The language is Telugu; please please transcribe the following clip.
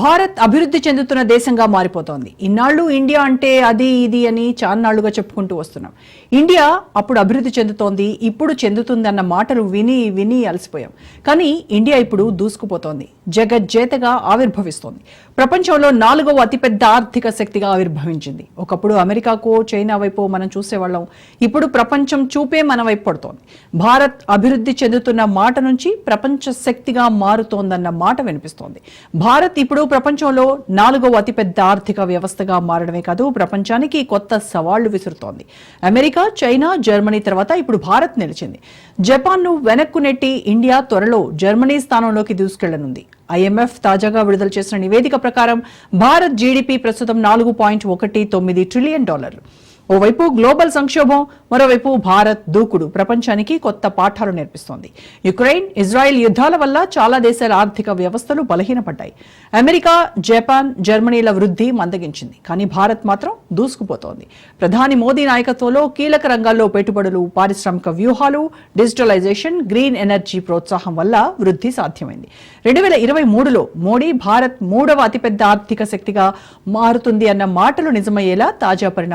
భారత్ అభివృద్ధి చెందుతున్న దేశంగా మారిపోతోంది. ఇన్నాళ్ళు ఇండియా అంటే అది ఇది అని చాన్నాళ్ళుగా చెప్పుకుంటూ వస్తున్నాం. ఇండియా అప్పుడు అభివృద్ధి చెందుతోంది ఇప్పుడు చెందుతుంది అన్న మాటలు విని విని అలసిపోయాం. కానీ ఇండియా ఇప్పుడు దూసుకుపోతోంది. జగజ్జేతగా ఆవిర్భవిస్తోంది. ప్రపంచంలో నాలుగవ అతిపెద్ద ఆర్థిక శక్తిగా ఆవిర్భవించింది. ఒకప్పుడు అమెరికాకో చైనా వైపు మనం చూసేవాళ్ళం. ఇప్పుడు ప్రపంచం చూపే మన వైపు పడుతోంది. భారత్ అభివృద్ధి చెందుతున్న మాట నుంచి ప్రపంచ శక్తిగా మారుతోందన్న మాట వినిపిస్తోంది. భారత్ ఇప్పుడు ప్రపంచంలో నాలుగవ అతిపెద్ద ఆర్థిక వ్యవస్థగా మారడమే కాదు ప్రపంచానికి కొత్త సవాళ్ళు విసురుతోంది. అమెరికా చైనా జర్మనీ తర్వాత ఇప్పుడు భారత్ నిలిచింది. జపాన్ను వెనక్కు నెట్టి ఇండియా త్వరలో జర్మనీ స్థానంలోకి దూసుకెళ్ళనుంది. ఐఎంఎఫ్ తాజాగా విడుదల చేసిన నివేదిక ప్రకారం భారత్ జీడిపి ప్రస్తుతం నాలుగు పాయింట్ ఒకటి తొమ్మిది ట్రిలియన్ డాలర్లు. ఓవైపు గ్లోబల్ సంక్షోభం మరోవైపు భారత్ దూకుడు. ప్రపంచానికి కొత్త పాఠాలు నేర్పిస్తోంది. యుక్రెయిన్ ఇజ్రాయెల్ యుద్ధాల వల్ల చాలా దేశాల ఆర్థిక వ్యవస్థలు బలహీనపడ్డాయి. అమెరికా జపాన్ జర్మనీల వృద్ధి మందగించింది. కానీ భారత్ మాత్రం దూసుకుపోతోంది. ప్రధాని మోదీ నాయకత్వంలో కీలక రంగాల్లో పెట్టుబడులు పారిశ్రామిక వ్యూహాలు డిజిటలైజేషన్ గ్రీన్ ఎనర్జీ ప్రోత్సాహం వల్ల వృద్ధి సాధ్యమైంది. రెండు వేల ఇరవై మూడులో మోడీ భారత్ మూడవ అతిపెద్ద ఆర్థిక శక్తిగా మారుతుంది అన్న మాటలు నిజమయ్యేలా తాజా పరిణామం